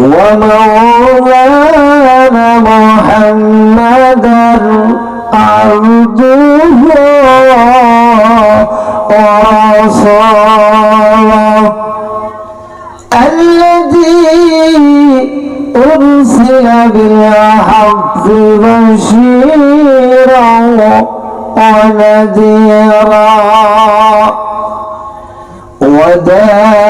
ومولانا محمدا عبده ورسوله. الذي أرسل بالحق بشيرا ونذيرا. وداعيا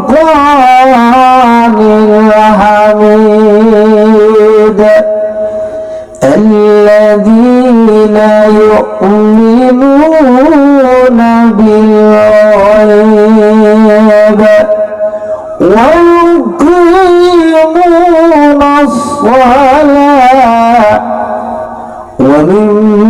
والفرقان الحميد الذين يؤمنون بالغيب ويقيمون الصلاة ومما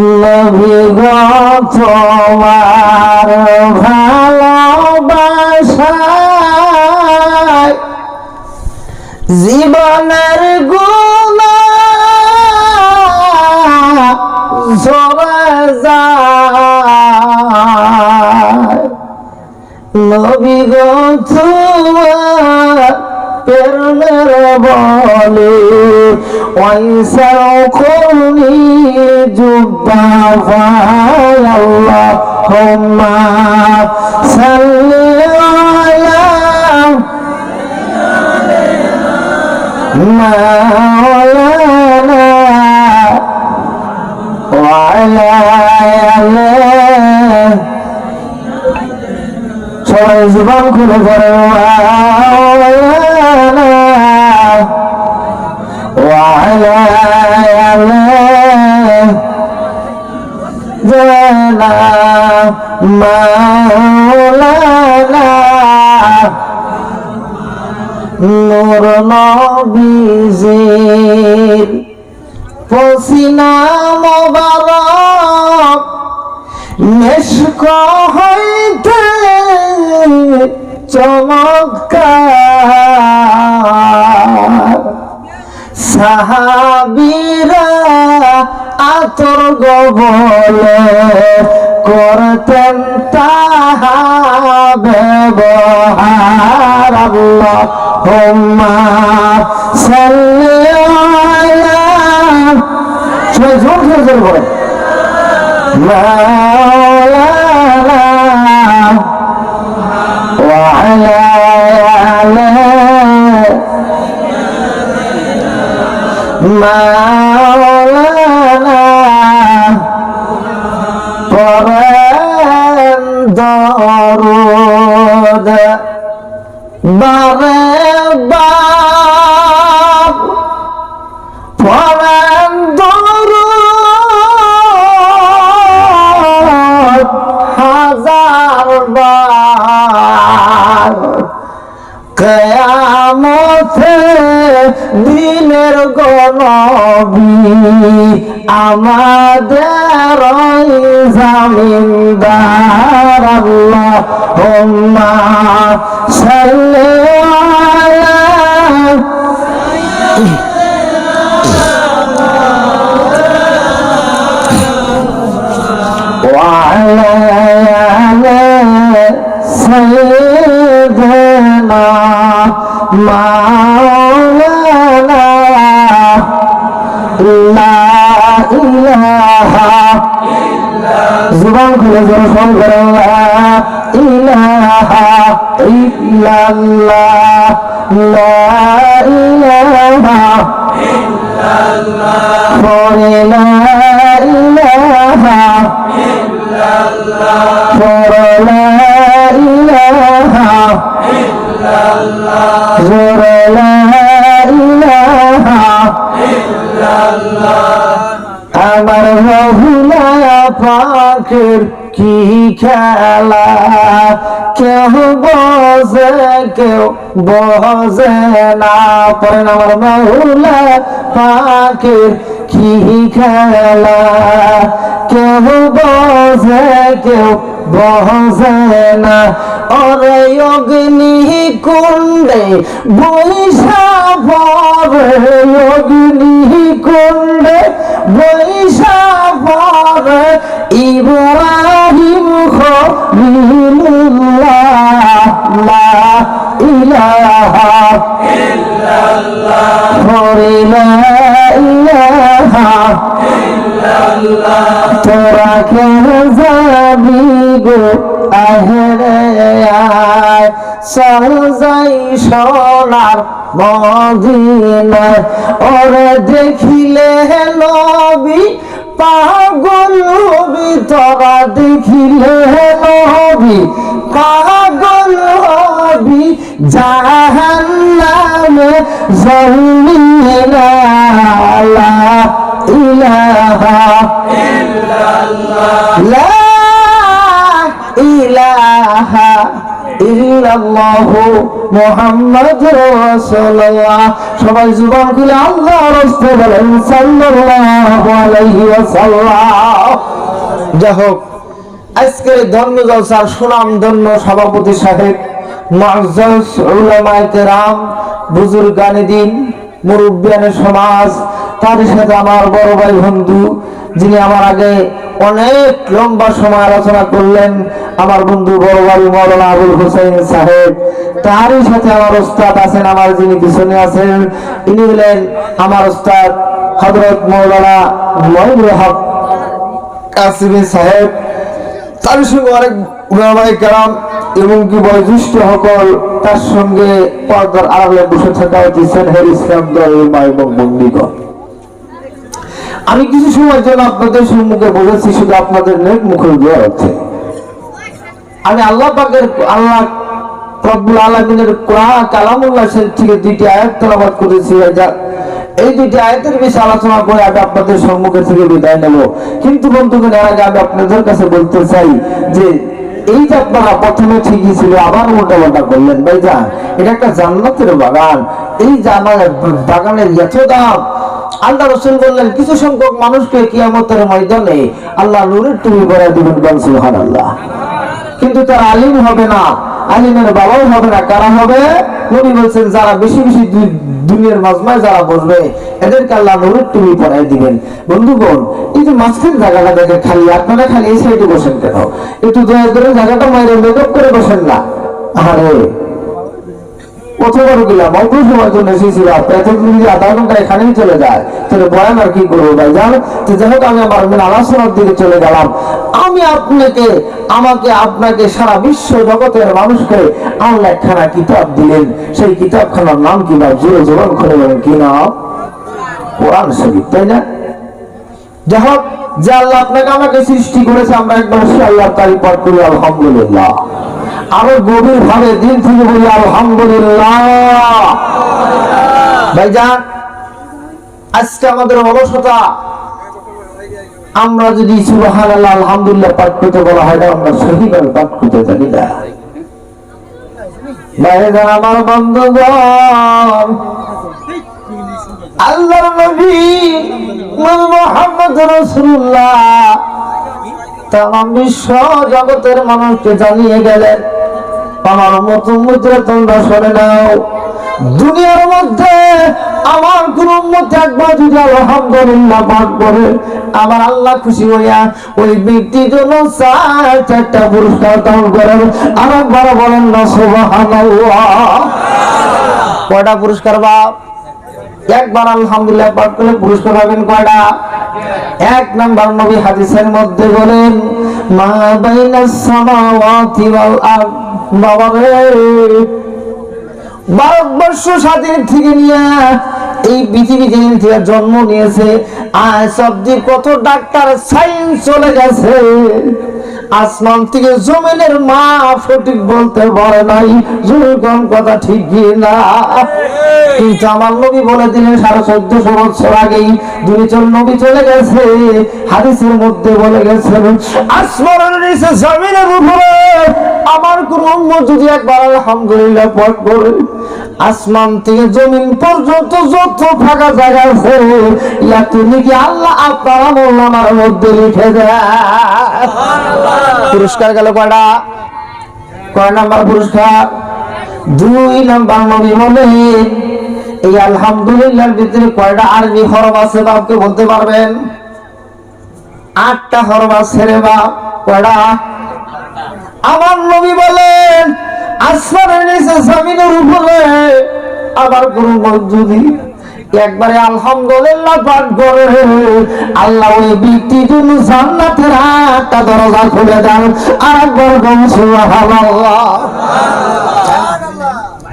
নবী গো তোমার ভালোবাসায় জীবনের গুণা ঝরে যায়। নবী গো প্রেমের বলে ওয়াইসাউকুনি জুব্বা আল্লাহুম্মা সাল্লি আলা মাওলানা ওয়া আলা সবাই জবান খুলে পড়ে মাওলানা নূর নবীজির পসিনা মোবারক মেশক হইতে চমৎকার। সাহাবিরা আতর গবলে করতেন তাহা ব্যবহার আল্লাহ হুম্মা সাল্লি আলা সবাই জোর জোর জোর বলে মাওলানা وعلى آله মাওলানা زبان کھلے زبان کرو ইলাহা ইল্লাল্লাহ, লা ইলাহা ইল্লাল্লাহ, পরে লা ইলাহা ইল্লাল্লাহ, পরে লা ইলাহা ইল্লাল্লাহ, জোরে লা ইলাহা আমার রহিলা পাখির কি খেলা? কেউ বসে কেউ বসে না। পড়েন আমার মহুলা পাখির কি খেলা? কেউ বসে কেউ বসে না। ওরে অগ্নি কুণ্ডে বৈশা পরে অগ্নি কুণ্ডে বৈশা পরে ইব্রাহিম খলিলুল্লাহ, লা ইলাহা তোরা কেন যাবি গো আহরে আয়। যাই সোনার মদিনায়। ওরে দেখিলে নবী, পাগল হবি তোরা দেখিলে নবী, পাগল হবি জাহান্নামে জমিনা সবাই জুবান খুলে রাস্তায় বলেন যাই হোক আজকের ধন্য জলসার সুনাম ধন্য সভাপতি সাহেব মুআজ্জাজ উলামায়ে কেরাম, বুজুর্গানে দিন মুরব্বিয়ানে সমাজ তার সাথে আমার বড় ভাই বন্ধু, যিনি আমার আগে অনেক লম্বা সময় আলোচনা করলেন, আমার বন্ধু বড় ভাই মৌলানা আবুল হোসেন সাহেব। তারই সাথে আমার ওস্তাদ আছেন, আমার যিনি পিছনে আছেন তিনি হলেন আমার ওস্তাদ হজরত মৌলানা মহিবুল হক কাসিমি সাহেব। তার সঙ্গে অনেক এবং কি বয়োজ্যেষ্ঠ সকল তার সঙ্গে পর্দার আড়ালে বসে থাকা ইসলাম এবং বন্দিগণ। আমি কিছু সময় জন্য আপনাদের সম্মুখে বলেছি শুধু আপনাদের নেক মুখের দেওয়া হচ্ছে। আমি আল্লাহ পাকের, আল্লাহ রব্বুল আলমিনের কোরআন কালামুল্লাহ থেকে দুইটি আয়াত তেলাবাদ করেছি এই দুইটি আয়াতের বিষয়ে আলোচনা করে আমি আপনাদের সম্মুখে থেকে বিদায় নেব। কিন্তু বন্ধুগণ, এর আগে আমি আপনাদের কাছে বলতে চাই যে, এই যে আপনারা প্রথমে ঠিকই ছিল, আবার উল্টা পাল্টা করলেন ভাই যা এটা একটা জান্নাতের বাগান। এই জান্নাতের বাগানের এত দাম। আল্লাহ রসুল বললেন, কিছু সংখ্যক মানুষকে কিয়ামতের ময়দানে আল্লাহ নূরের টুপি পরে দিবেন বল সুবহানাল্লাহ। কিন্তু তার আলিম হবে না, আলিমের বাবাও হবে না, কারা হবে? নবী বলছেন, যারা বেশি বেশি দুনিয়ার মাজমায় যারা বসবে, এদেরকে আল্লাহ নুরুর টুপি পরাই দিবেন। বন্ধুগণ, এই যে মাঝখান জায়গাটা দেখে খালি, আপনারা খালি এই সাইডে বসেন কেন? একটু দয়া করে জায়গাটা মায়ের মেকআপ করে বসেন না। আরে কতবার গেলাম অল্প সময়ের জন্য এসেছিলাম এত যদি আধা ঘণ্টা এখানেই চলে যায়। তাহলে বয়ান আর কি করব ভাই? জান তো যাই হোক, আমি আমার আলোচনার দিকে চলে গেলাম। আমি আপনাকে, আমাকে, আপনাকে সারা বিশ্ব জগতের মানুষকে আল্লাহ একখানা কিতাব দিলেন। সেই কিতাবখানার নাম কি না জোরে জোরন করে বলেন, কি নাম? কোরআন শরীফ, তাই না? যাই হোক, যে আল্লাহ আপনাকে আমাকে সৃষ্টি করেছে, আমরা একবার সে আল্লাহ তারি পাঠ করি, আলহামদুলিল্লাহ। আরও গভীর ভাবে দিন থেকে বলি, আলহামদুলিল্লাহ। ভাইজান, আজকে আমাদের অলসতা, আমরা যদি সুবাহান আল্লাহ আলহামদুলিল্লাহ পাঠ করতে বলা হয় না আমরা সহিভাবে পাঠ করতে জানি না। আমার নবী মুহাম্মদ রাসূলুল্লাহ তাম বিশ্ব জগতের মানুষকে জানিয়ে গেলেন আমার মতো মুদ্রা তোমরা সরে নাও। দুনিয়ার মধ্যে আমার কোন মধ্যে একবার যদি আলহামদুলিল্লাহ পাঠ করে, আমার আল্লাহ খুশি হইয়া ওই ব্যক্তির জন্য চার, চারটা পুরস্কার দান করেন। আর একবার বলেন না, সুবহানাল্লাহ। কয়টা পুরস্কার বাপ? একবার আলহামদুলিল্লাহ পাঠ করলে পুরস্কার পাবেন কয়টা? এক নাম্বার নবী হাদিসের মধ্যে বলেন, মা বাইনাস সামাওয়াতি ওয়াল আরদ। বাবা রে ভারতবর্ষ স্বাধীন থেকে নিয়ে এই পৃথিবী যেদিন থেকে জন্ম নিয়েছে, আজ সবজি কত ডাক্তার সাইন্স চলে গেছে। আসমান থেকে জমিনের মা সঠিক বলতে পারে নাই জমিন কথা ঠিক না। কিন্তু আমার নবী বলে দিলেন, সাড়ে চোদ্দশো বছর আগেই দুইজন নবী চলে গেছে, হাদিসের মধ্যে বলে গেছেন, আসমানের নিচে জমিনের উপরে আমার কোন যদি একবার আলহামদুলিল্লাহ পথ করে আসমান থেকে জমিন পর্যন্ত যত ফাঁকা জায়গা আছে ইয়াতে নাকি আল্লাহ আপনার আমল নামার মধ্যে লিখে দেয়। পুরস্কার গেল কয়টা? কয় নাম্বার পুরস্কার? দুই নাম্বার নবী বলে, এই আলহামদুলিল্লাহর ভিতরে কয়টা আরবি হরফ আছে বাপকে বলতে পারবেন? আটটা হরফ আছে রে বাপ, কয়টা? আমার নবী বলেন আসমানের নিচে জমিনের উপরে। আবার কোন যদি একবারে আলহামদুলিল্লাহ পাঠ করে, আল্লাহ ওই ব্যক্তির জন্য জান্নাতের আটটা দরজা খুলে দেন আর একবার সুবহানাল্লাহ।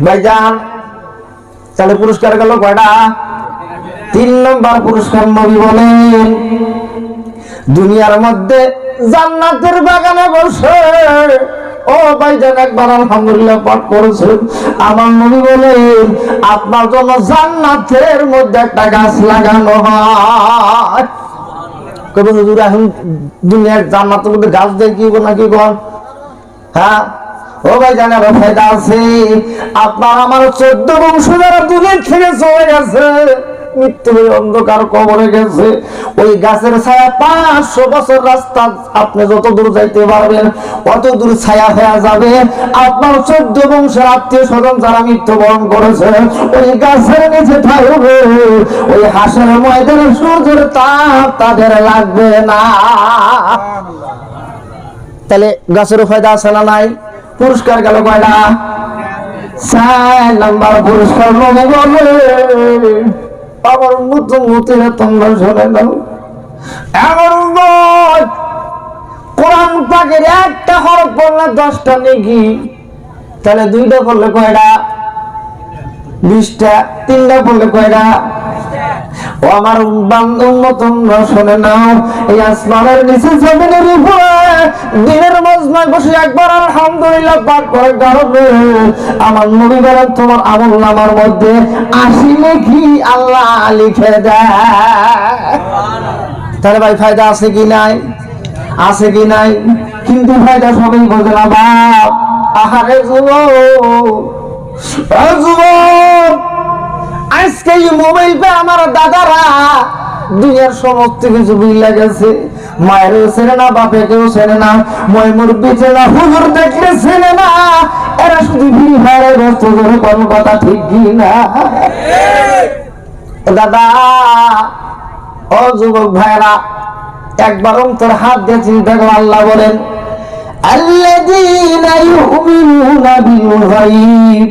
ভাইজান, তাহলে পুরস্কার গেল কয়টা? তিন নম্বর পুরস্কার নবী বলেন, দুনিয়ার মধ্যে জান্নাতের বাগানে বসে ও ভাইজান একবার, আলহামদুলিল্লাহ পাঠ করেছেন। আমার নবী বলেন আপনার জন্য জান্নাতের মধ্যে একটা গাছ লাগানো হয়। গাছ হ্যাঁ? ভাই আপনার আমার চোদ্দ বংশ যারা দুনিয়া থেকে চলে গেছে। মৃত্যু হয়ে অন্ধকার কবরে গেছে। ওই গাছের ছায়া পাঁচশো বছর রাস্তা আপনি যত দূর যাইতে পারবেন, অত দূর ছায়া হয়ে যাবে। আপনার চোদ্দ বংশের আত্মীয় স্বজন যারা মৃত্যুবরণ করেছে, ওই গাছের নিচে থাকবে ওই হাঁসের সূর্যের তাপ তাদের লাগবে না। তাহলে গাছেরও ফায়দা আছে না নাই? পুরস্কার গেল কয়টা? চার নাম্বার পুরস্কার আমার নতুন নতুন তোমরা শোনে নাও। এমন কোরআন পাকের একটা হরফ পড়লে দশটা নেকি। তাহলে দুইটা পড়লে কয়টা? বিশটা, তিনটা পড়লে কয়টা? ও আমার বান্ধব তোমরা শোনে নাও, এই আসমানের নিচে জমিনের উপরে দিনের বসে একবার আলহামদুলিল্লাহ পাঠ করে আমার নবী বলেন, তোমার আমল নামার মধ্যে আসিলে কি আল্লাহ লিখে দেয়। তাহলে ভাই, ফায়দা আছে কি নাই? আছে কি নাই? কিন্তু ফায়দা সবাই বোঝে না বাপ, আহারে যুবক যুবক আজকে এই মোবাইল পে আমার দাদারা দুনিয়ার সমস্ত কিছু বুঝলা গেছে। মায়েরও চেনে না, বাপেকেও চেনে না মই মুরব্বী চেনে না, হুজুর দেখলে চেনে না। এরা শুধু ভিড় ভাড়ে ব্যস্ত করে কোনো কথা ঠিক কি না? দাদা, ও যুবক ভাইরা একবার অন্তর হাত দিয়ে চিন্তা করো আল্লাহ বলেন গায়ব।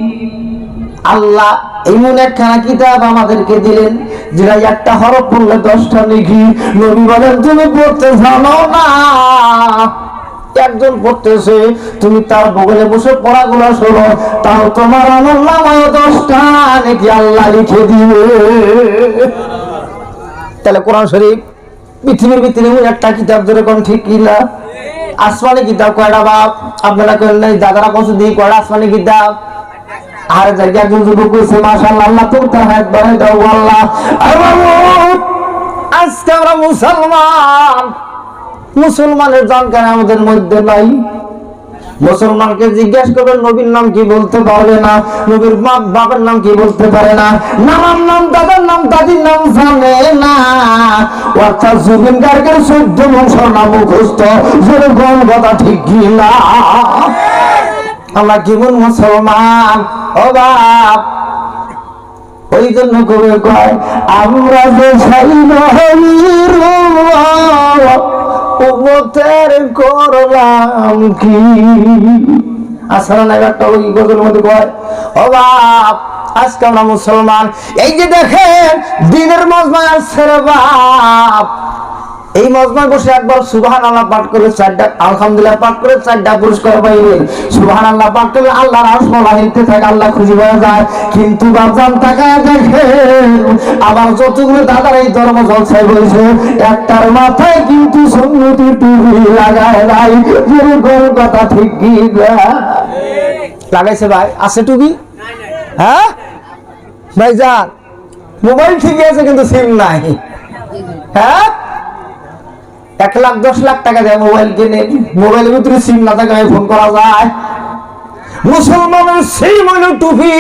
আল্লাহ এমন একখানা কিতাব আমাদেরকে দিলেন, যেটা একটা হরফ পড়লে দশটা লিখি, নবী বলেন, তুমি পড়তে জানো না। একজন পড়তেছে, তুমি তার বগলে বসে পড়াগুলো শোনো, তাও তোমার নামায় দশটা নাকি আল্লাহ লিখে দিবে। তাহলে কোরআন শরীফ, পৃথিবীর ভিতরে একটা কিতাব যেরকম ঠিক কিনা আসমানি কিতাব কয়টা বাপ? আপনারা কেন দাদারা কষ্ট দিয়ে কয়টা আসমানি কিতাব? আর জায়গা যুবক কইছে, মাশাআল্লাহ, আল্লাহ তুমি তার হাত বাড়াই দাও, আল্লাহ। আজকে আমরা মুসলমান, মুসলমানের জানকার আমাদের মধ্যে নাই? মুসলমানকে জিজ্ঞেস করবেন নবীর নাম কি বলতে পারবে না? নবীর বাবার নাম কি বলতে পারে না? নানার নাম, দাদার নাম, দাদির নাম জানে না। অর্থাৎ জুবিন গার্গের চোদ্দ বংশর নাম মুখস্থ যেরকম কথা ঠিক না? আমরা কেমন মুসলমান, ও বাপ। ওই জন্য করে কয়, আমরা যে করলাম কি? আসলে না একটা ওই গজলের মধ্যে কয়, ও বাপ, আজকে আমরা মুসলমান। এই যে দেখেন, দিনের মজমায় আসছে রে বাপ। এই মজমায় বসে একবার সুবহান আল্লাহ পাঠ করে চারটা, আলহামদুলিল্লাহ পাঠ করে চারটা পুরস্কার পাইবেন সুবহান আল্লাহ পাঠ করলে আল্লাহর আসমালা হিলতে থাকে, আল্লাহ খুশি হয়ে যায়। কিন্তু বাপজান তাকায় দেখেন আমার যতগুলো দাদার এই ধর্ম জলসায় বলছে, একটার মাথায় কিন্তু সন্ন্যতি টুপি লাগায় নাই। যেরকম কথা ঠিক কি লাগাইছে ভাই, আছে টুপি? হ্যাঁ? ভাই যান, মোবাইল ঠিকই আছে কিন্তু সিম নাই। হ্যাঁ? এক লাখ, দশ লাখ টাকা দেয় মোবাইল কিনে। মোবাইলের ভিতরে সিম না থাকে ফোন করা যায়। মুসলমানের সেই হলো টুপি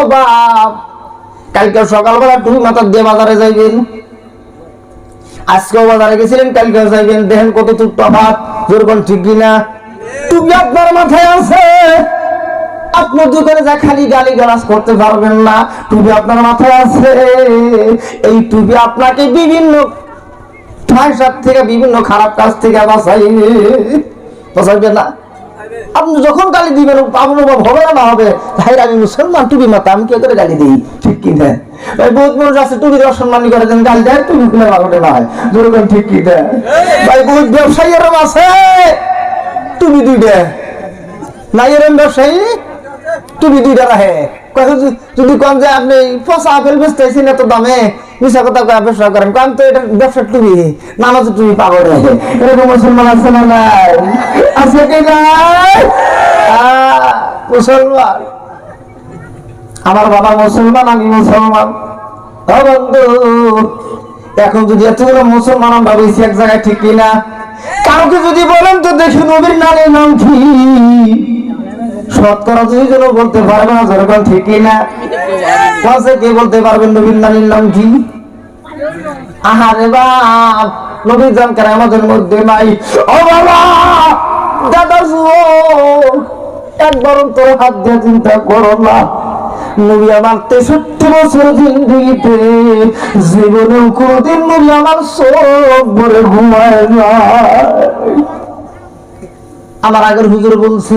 অভাব কালকে সকালবেলা টুপি মাথার দিয়ে বাজারে যাইবেন। আজকেও বাজারে গেছিলেন, কালকেও যাইবেন। দেখেন কত টুক তফাৎ যেরকম ঠিক কিনা? টুপি আপনার মাথায় আছে। আপনার দোকানে যা খালি গালি গালাজ করতে পারবেন না। টুপি আপনার মাথায় আছে। এই টুপি আপনাকে বিভিন্ন ঠাইসার থেকে বিভিন্ন খারাপ কাজ থেকে বাঁচাইবে না। আপনি যখন গালি দিবেন, আপনার হবে না না হবে। ভাই আমি মুসলমান, টুপি মাথা, আমি কে করে গালি দিই? ঠিক কি না? ভাই বহুত মানুষ আছে টুপি অসম্মান করে দেন, গালি দেয়, টুপি খুলে মাগটে না হয় ঠিক কি দেয় ভাই, বহুত ব্যবসায়ী এরম আছে। টুপি দুইটা। নাই এরম ব্যবসায়ী কয় যদি- কম যে আপনি আপেল দামে মিশা কথা ব্যবসা করেন কারণ তো এটা ব্যবসার টুপি নানা তো টুপি পাবো এরকম মুসলমান আছে না নাই? আছে কি নাই? মুসলমান। আমার বাবা মুসলমান, আমি মুসলমান। বন্ধু, এখন যদি এতগুলো মুসলমান আমরা এক জায়গায় ঠিক কিনা? কাউকে যদি বলেন তো দেখি নবীর নামের নাম কি? বলতে পারবে না যেরকম ঠিক কাছে কে বলতে পারবেন নবীর নামের নাম কি আহারে বাপ নবীর আমাদের মধ্যে নাই ও বাবা দাদা একবার তোর হাত দিয়ে চিন্তা করো না নবী আমার তেষট্টি বছর জিন্দিগিতে জীবনেও কোনদিন নবী আমার চোখ ভরে ঘুমায় না আমার আগের হুজুর বলছে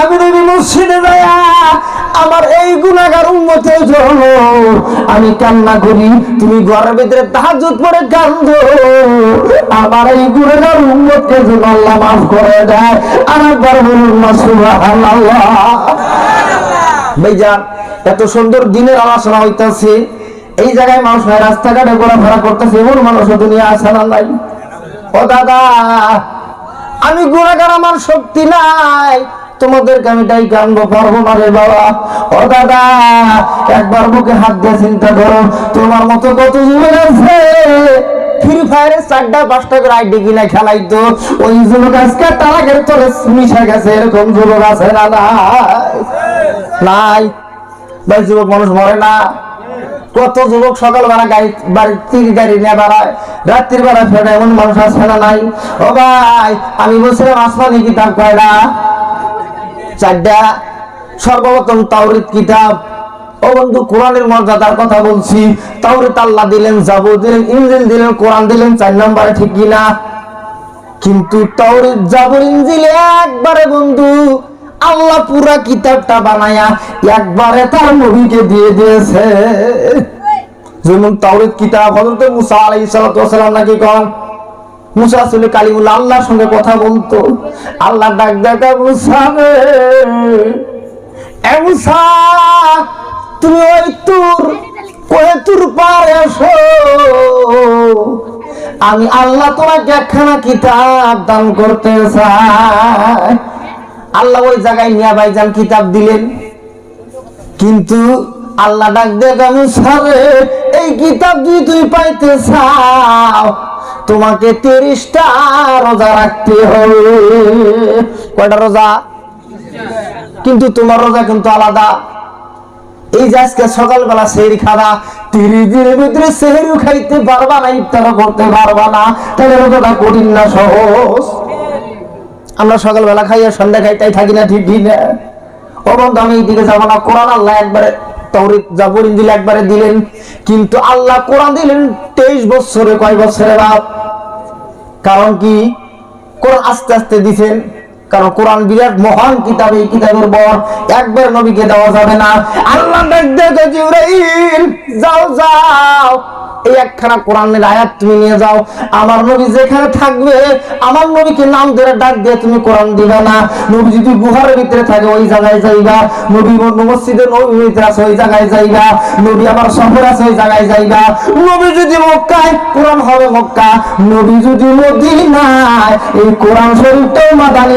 আমি নবী মসজিদে যায়া আমার এই গুণাগার উন্মতের জন্য আমি কান্না করি। তুমি ঘরের ভিতরে তাহাজুদ পরে কান্দ। আমার এই গুণাগার উন্মতকে যেন আল্লাহ মাফ করে দেয় আর একবার বলুন না, সুবহানাল্লাহ। ভাইজান, এত সুন্দর দিনের আলোচনা হইতাছে। এই জায়গায় মানুষ হয় রাস্তাঘাটে ঘোরাফেরা করতেছে, এমন মানুষ দুনিয়া আসা না নাই? ও দাদা, আমি গুণাগার আমার শক্তি নাই। তোমাদেরকে আমি তাই কানবো পারব না রে বাবা। ও দাদা, একবার মুখে হাত দিয়ে চিন্তা করো, তোমার মতো কত যুবক আছে। মানুষ মরে না। কত যুবক সকালবেলা গাড়ি, বাড়ির গাড়ি নিয়ে বেড়ায়, রাত্রির বেলা ফেরে এমন মানুষ আছে না নাই? ও ভাই, আমি বলছিলাম, আসমানি কিতাব কয়টা চারটা সর্বপ্রথম তাওরিত কিতাব। ও বন্ধু, কোরআনের মর্যাদার কথা বলছি। তাওরিত আল্লাহ দিলেন, জাবুর দিলেন ইঞ্জিল দিলেন, কোরআন দিলেন, চার নম্বরে ঠিক কিনা কিন্তু তাওরিত জাবুর ইঞ্জিল একবারে বন্ধু, আল্লাহ পুরা কিতাবটা বানায়া একবারে তার নবীকে দিয়ে দিয়েছে। যেমন তাওরিত কিতাব হযরত মুসা আলাইহিস সালাতু ওয়াসালাম নাকি কোন? মুসা ছিল কালিমুল্লাহ আল্লাহর সঙ্গে কথা বলতো। আল্লাহ ডাক দেখা মুসা তুমি ওই তুর কোহে তুর পারে এসো। আমি আল্লাহ তোমাকে একখানা কিতাব দান করতে চাই। আল্লাহ ওই জায়গায় নিয়া ভাইজান কিতাব দিলেন। কিন্তু আল্লাহ ডাক দেখ আমি এই কিতাব যদি তুই পাইতে চাও তোমাকে তিরিশটা রোজা রাখতে হবে। কয়টা রোজা? কিন্তু তোমার রোজা কিন্তু আলাদা। এই যে আজকে সকালবেলা সেহরি খাওয়া তিরিশ দিনের ভিতরে সেহরিও খাইতে পারবা না, ইফতারও করতে পারবা না। তাহলে রোজাটা কঠিন না, সহজ। আমরা সকালবেলা খাইয়া সন্ধ্যা খাইতাই থাকি না, ঠিক ঠিক না? ও বন্ধু, আমি এইদিকে যাব না। কোরআন আল্লাহ একবারে ইঞ্জিল একবারে দিলেন। কিন্তু আল্লাহ কোরআন দিলেন তেইশ বছরে কয় বছরে বাপ? কারণ কি? কোরআন আস্তে আস্তে দিছেন। কারণ কোরআন বিরাট মহান কিতাব, এই কিতাবের বর একবার নবীকে দেওয়া যাবে না। আল্লাহ যাও যাও। এই একখানা কোরআনের আয়াত তুমি নিয়ে যাও। আমার নবী যেখানে থাকবে, আমার নবীকে নাম ধরে ডাক দিয়ে তুমি কোরআন দিবে না। নবী যদি গুহার ভিতরে থাকে, ওই জায়গায় যাইবা। নবী মসজিদে নবী ভিতরে আছে, ওই জায়গায় যাইবা। নবী আমার সফর আছে, ওই জায়গায় যাইবা। নবী যদি মক্কায়, কোরআন হবে মক্কা। নবী যদি মদিনায়, এই কোরআন শরীফটাও মাদানি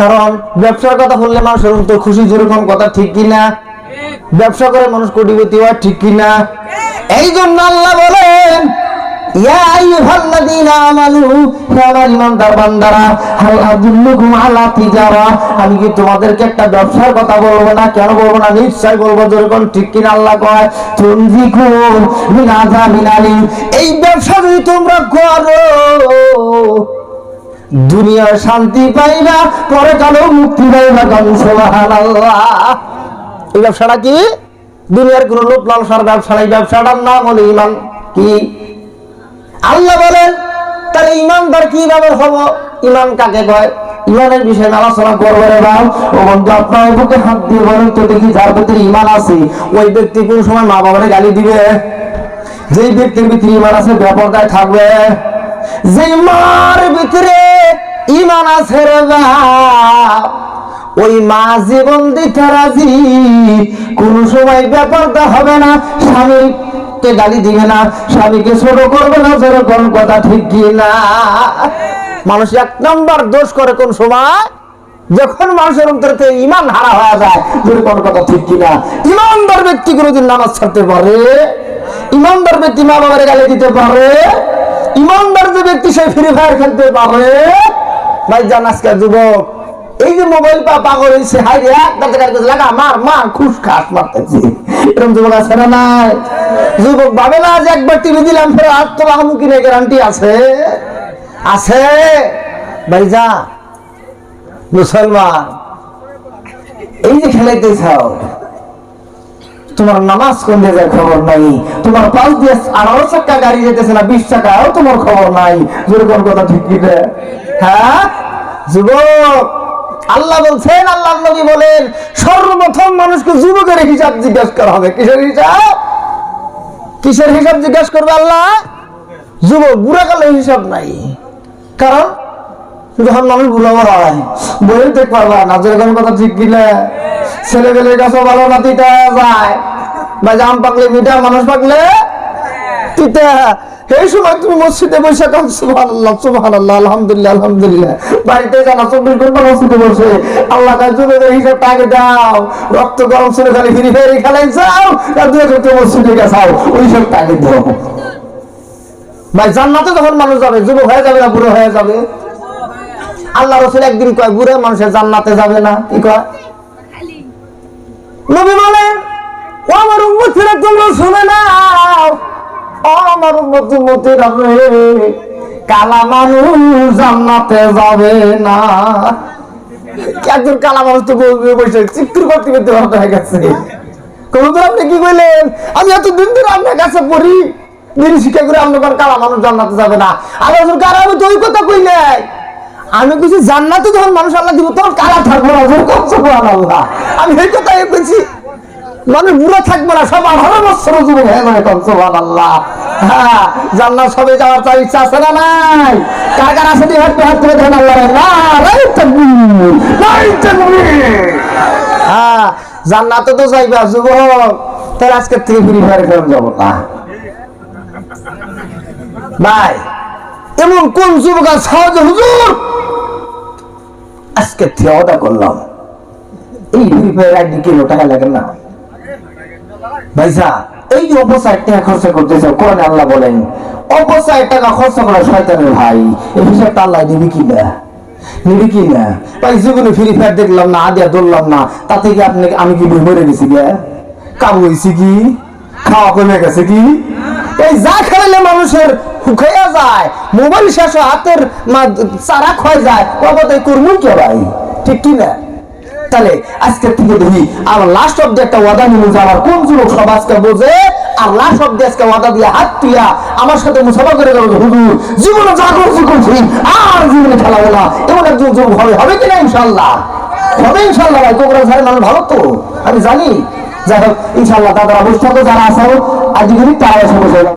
কারণ ব্যবসার কথা বললে মানুষের তো খুশি যেরকম কথা ঠিক কিনা? ব্যবসা করে মানুষ কোটিপতি হয় ঠিক কিনা? এই জন্য আল্লাহ বলেন আমি কি তোমাদেরকে একটা ব্যবসার কথা বলব না? কেন বলব না? নিশ্চয় বলব যেরকম ঠিক কিনা আল্লাহ কয় এই ব্যবসা যদি তোমরা করো দুনিয়ার শান্তি পাইবা, পরে কালো মুক্তি পাইবা এই ব্যবসাটা কি? দুনিয়ার কোন লোক লালসার ব্যবসা নাই, ব্যবসাটার নাম হলো ইমান কি? আল্লাহ বলেন তাহলে ইমানদার ইমান কাকে কয়? ইমানের বিষয়ে আলোচনা করব রে ও বন্ধু, আপনার বুকে হাত দিয়ে বলেন তো দেখি যার ভিতরে ইমান আছে। ওই ব্যক্তি কোন সময় মা বাবারে গালি দিবে? যেই ব্যক্তির ভিতরে ইমান আছে ব্যাপারটায় থাকবে। যে মার ভিতরে ইমান আছে রে ওই মা জীবন দিতে রাজি। কোন সময় ব্যাপারটা হবে না, স্বামীকে গালি দিবে না, স্বামীকে ছোট করবে না, যেরকম কথা ঠিক কি না। মানুষ এক নম্বর দোষ করে কোন সময়? যখন মানুষের অন্তর থেকে ইমান হারা হয়ে যায়, যেরকম কথা ঠিক কিনা ইমানদার ব্যক্তি কোনোদিন নামাজ ছাড়তে পারে ইমানদার ব্যক্তি মা বাবার গালি দিতে পারে ইমানদার যে ব্যক্তি সে ফ্রি ফায়ার খেলতে পারে ভাই জান আজকের যুবক, এই যে মোবাইল পা পাগল হয়েছে হাই রে একটা জায়গায় গেছে লাগা, মার মার, খুশ খাস মারতেছি। এরকম যুবক আছে না নাই? যুবক ভাবে না যে একবার টিভি দিলাম ফের আর তো বাহামুখী নেই গ্যারান্টি আছে? আছে? ভাই যা, মুসলমান, এই যে খেলাইতে চাও তোমার নামাজ কোন জায়গায় খবর নাই? তোমার পাঁচ দিয়ে আঠারো চাকা গাড়ি যেতেছে না, বিশ টাকাও তোমার খবর নাই? যেরকম কথা ঠিক কি রে? হ্যাঁ? যুবক, আল্লাহ বলছেন আল্লাহ নবী বলেন, সর্বপ্রথম মানুষকে যুবকের হিসাব জিজ্ঞাসা করা হবে। কিসের হিসাব? কিসের হিসাব জিজ্ঞাসা করবে আল্লাহ? যুবক হিসাব নাই। কারণ, যখন মানুষ বুড়ো হয় বইয়ে দেখ পারবা না যেরকম কথা ঠিক গিলে ছেলে পেলের কাছে ভালো নাতিটা যায়। বা জাম পাকলে মিঠা, মানুষ পাকলে তিতা। এই সময় তুমি মসজিদে বসে কাল সুবহানাল্লাহ সুবহানাল্লাহ আলহামদুলিল্লাহ আলহামদুলিল্লাহ। বাড়িতে জানা চব্বিশ ঘণ্টা মসজিদে বসে আল্লাহ হিসাবটা আগে দাও। রক্ত গরম ছিল খালি ফিরি ফেরি খেলাই যাও আর দুই একটু মসজিদে গেছাও ওই হিসাবটা আগে দাও। ভাই জান্নাতে যখন মানুষ যাবে যুবক হয়ে যাবে না বুড়ো হয়ে যাবে? আল্লাহ রসুল একদিন কয় বুড়ো মানুষের জান্নাতে যাবে না? কি কয়? নবী বলেন ও আমার উম্মতিরা তোমরা শুনে ও আমার উম্মতি উম্মতিরা রে কালা মানুষ জান্নাতে যাবে না। একজন কালা মানুষ তো বসে করতে করতে হয়ে গেছে। আপনি কি আমি এত দিন ধরে আপনার কাছে পড়ি। দিন শিক্ষা করে আপনার কালা মানুষ জান্নাতে যাবে না। আর আমি তো ওই কথা কই নাই? আমি কিছু জান্নাতে যখন মানুষ আল্লাহ দিব, তখন কালা থাকব না। আমি এই কথাই বলছি। মানে বুড়ো থাকব না, সব আঠারো বছর যুবক। হয়ে যাবে আল্লাহ হ্যাঁ জান্নাত সবে যাওয়ার ইচ্ছা আছে হ্যাঁ ভাই, এমন কোন যুবক সহজে হুজুর। আজকে থেকে অর্ডার করলাম। এই ফ্রি ফায়ার আইডি কিলো টাকা লাগে না। ভাইসা এই যে অপসাইড টাকা খরচ করতেছে কোরআনে আল্লাহ বলেন অপসাইড টাকা খরচ করা শয়তানের ভাই। এই হিসাবটা আল্লাহ দিবি কি না? নিবি কি না? ভাই জীবনে ফ্রি ফায়ার দেখলাম না, আদিয়া ধরলাম না তাতে কি আপনি, আমি কি মরে গেছি গে? কাবু হয়েছি কি? খাওয়া কমে গেছে কি? এই যা খাইলে মানুষের শুকাইয়া যায়, মোবাইল শেষ হাতের চারা ক্ষয় যায় বাবা করব কে ভাই? ঠিক কি না? তাহলে আজকে থেকে দেখি, আর লাস্ট অব্দি একটা ওয়াদা নিল যে আমার কোন যুবক আজকে বোঝে আর লাস্ট অব্দি আজকে ওয়াদা দিয়ে হাত তুইয়া আমার সাথে মুসাফা করে গেল হুজুর, জীবনে যা করছি করছি, আর জীবনে খেলা না। এমন একজন যুবক হবে হবে কিনা ইনশাল্লাহ হবে ইনশাল্লাহ ভাই তোমরা জানেন মানুষ ভালো তো, আমি জানি। যাই হোক ইনশাল্লাহ দাদারা বুঝতে যারা আসো আজকে তারা এসে বসে